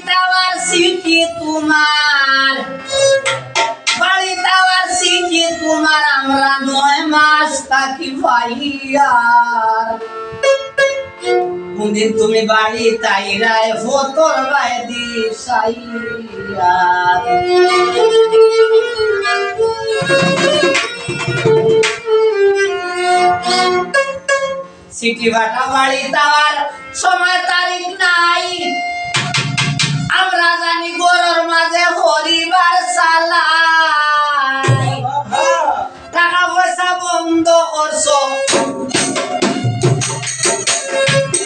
আমার সিটি তোমার? বাড়িতে আমার সিটি তোমার? আমরা নয় মাস থাকি ভাইয়ার। কোনদিন তুমি বাড়ি তাই রায় ফতর বাই দি সিটি বাটা বাড়ি তার সময় তারিখ নাই। আমরা জানি গরুর টাকা পয়সা বন্ধ করছ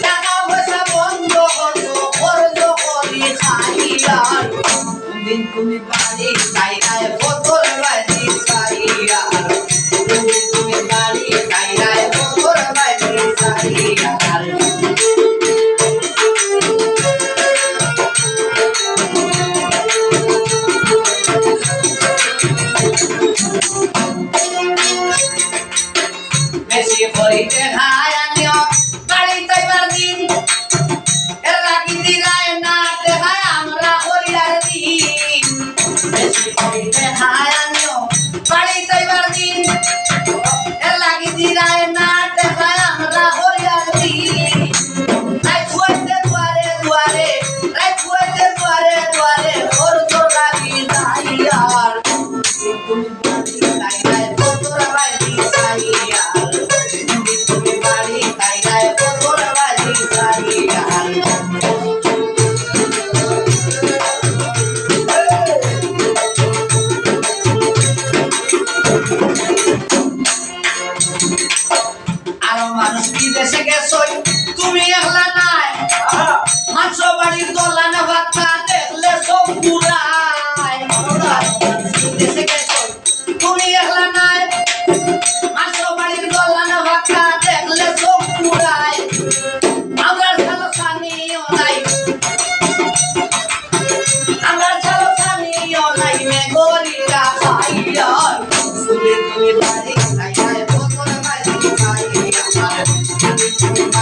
টাকা পয়সা বন্ধ করছ খরচ করি তুমি বাড়ি তাই বেশি করিতে নাই আনিও বাড়িতে দিন এর রাগি দিলাই না দেহায় আমরা হরিয়ার দিন। বেশি করিতে হায় मानस जैसे गैस होई तुम ये हलना है. हाँ मानसो बड़ी तो लाना बात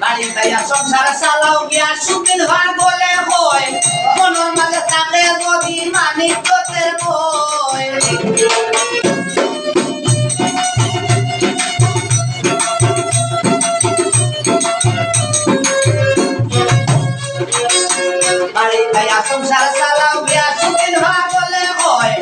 Valenta ya son sara salao ya sukin har gol খাইয়া সংসার সালাম বিয়া সুদিন হওয়া বলে হয়